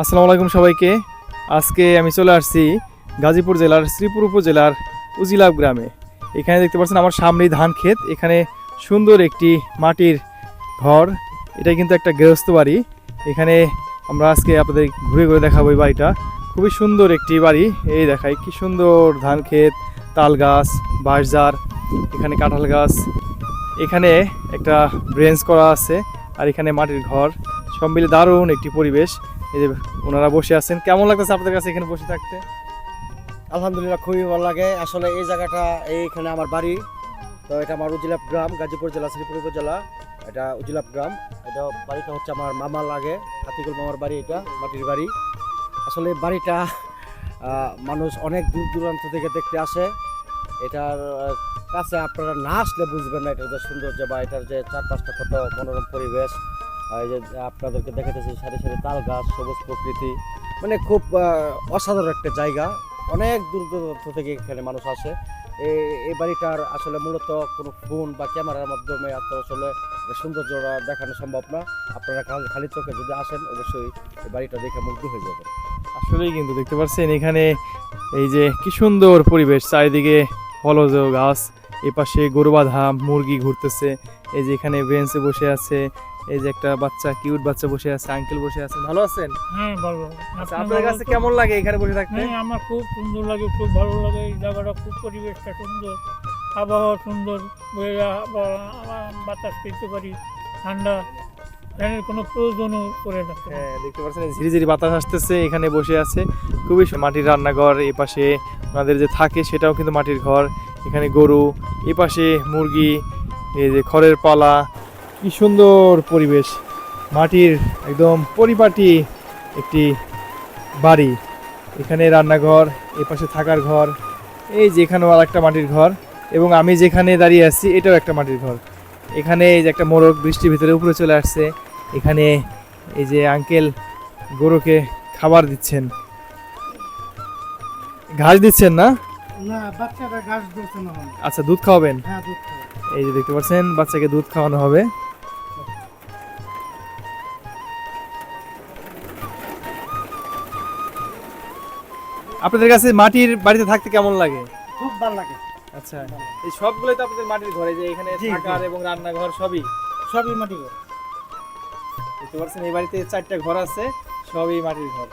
আসসালামু আলাইকুম সবাইকে। আজকে আমি চলে আসছি গাজীপুর জেলার, শ্রীপুর উপজেলার উজিলাব গ্রামে। এখানে দেখতে পাচ্ছেন আমার সামনেই ধান ক্ষেত। এখানে সুন্দর একটি মাটির ঘর। এটা কিন্তু একটা গৃহস্থ বাড়ি। এখানে আমরা আজকে আপনাদের ঘুরে ঘুরে দেখাবো এই বাড়িটা। খুবই সুন্দর একটি বাড়ি। এই দেখাই কি সুন্দর ধান ক্ষেত, তাল গাছ, বাঁশঝাড়, এখানে কাঁঠাল গাছ। এখানে একটা ব্রেঞ্চ করা আছে আর এখানে মাটির ঘর। সব মিলে দারুণ একটি পরিবেশ। এই যে ওনারা বসে আছেন। কেমন লাগতেছে আপনাদের কাছে এখানে বসে থাকতে? আলহামদুলিল্লাহ খুবই ভালো লাগে। আসলে এই জায়গাটা, এইখানে আমার বাড়ি। তো এটা আমার উজিলাপ গ্রাম, গাজীপুর জেলা, শ্রীপুর উপজেলা। এটা উজিলাপ গ্রাম। এটা বাড়িটা হচ্ছে আমার মামা লাগে। হাতিকুল মামার বাড়ি এটা, মাটির বাড়ি। আসলে বাড়িটা মানুষ অনেক দূর দূরান্ত থেকে দেখতে আসে। এটার কাছে আপনারা না আসলে বুঝবেন না এটার যে সৌন্দর্য বা এটার যে চারপাশটা কত মনোরম পরিবেশ। এই যে আপনাদেরকে দেখাতেছি সারি সারি তাল গাছ, সবুজ প্রকৃতি। মানে খুব অসাধারণ একটা জায়গা। অনেক দূর দূরান্ত থেকে এখানে মানুষ আসে। এই বাড়িটার আসলে মূলত কোনো ফোন বা ক্যামেরার মাধ্যমে এত আসলে সৌন্দর্যটা দেখানো সম্ভব না। আপনারা খালি- চোখে যদি আসেন, অবশ্যই এই বাড়িটা দেখে মুগ্ধ হয়ে যাবে আসলেই কিন্তু দেখতে পাচ্ছেন, এখানে এই যে কি সুন্দর পরিবেশ, চারিদিকে ফলজ গাছ, এপাশে পাশে গরু বাঁধা মুরগি ঘুরতেছে, এই যে এখানে বেঞ্চে বসে আছে এই যে একটা বাচ্চা কিউট বাচ্চা বসে আছে আঙ্কেল বসে আছেন ভালো আছেন? হ্যাঁ ভালো। আচ্ছা আপনার কাছে কেমন লাগে এখানে বসে থাকতে? হ্যাঁ আমার খুব সুন্দর লাগে খুব ভালো লাগে এই জায়গাটা খুব পরিবেশটা সুন্দর। আবহাওয়া সুন্দর বাতাস পেতে পারি ঠান্ডা। ফ্যানের কোনো প্রয়োজনও পড়ে না। হ্যাঁ দেখতে পাচ্ছেন এই ঝিরিঝিরি বাতাস আসতেছে এখানে বসে আছে। খুবই মাটির রান্নাঘর এই পাশে ওনাদের যে থাকে সেটাও কিন্তু মাটির ঘর। এখানে গরু এই পাশে মুরগি এই যে খড়ের পালা কি সুন্দর পরিবেশ। মাটির একদম পরিপাটি একটি বাড়ি। এখানে রান্নাঘর এই পাশে থাকার ঘর এই যে এখানেও আর একটা মাটির ঘর এবং আমি যেখানে দাঁড়িয়ে আছি এটাও একটা মাটির ঘর। এখানে এই যে একটা মোরগ বৃষ্টির ভিতরে উপরে চলে আসছে। এখানে এই যে আঙ্কেল গরুকে খাবার দিচ্ছেন। ঘাস দিচ্ছেন না? মানে। আচ্ছা দুধ খাওয়াবেন? হ্যাঁ। এই যে দেখতে পাচ্ছেন বাচ্চাকে দুধ খাওয়ানো হবে। আপনাদের কাছে মাটির বাড়িতে থাকতে কেমন লাগে খুব ভালো লাগে আচ্ছা এই সবগুলোই তো আপনাদের মাটির ঘরে যে এখানে। থাকার এবং রান্নাঘর সবই সবই মাটির ঘর। দেখতে পাচ্ছেন এই বাড়িতে চারটা ঘর আছে সবই মাটির ঘর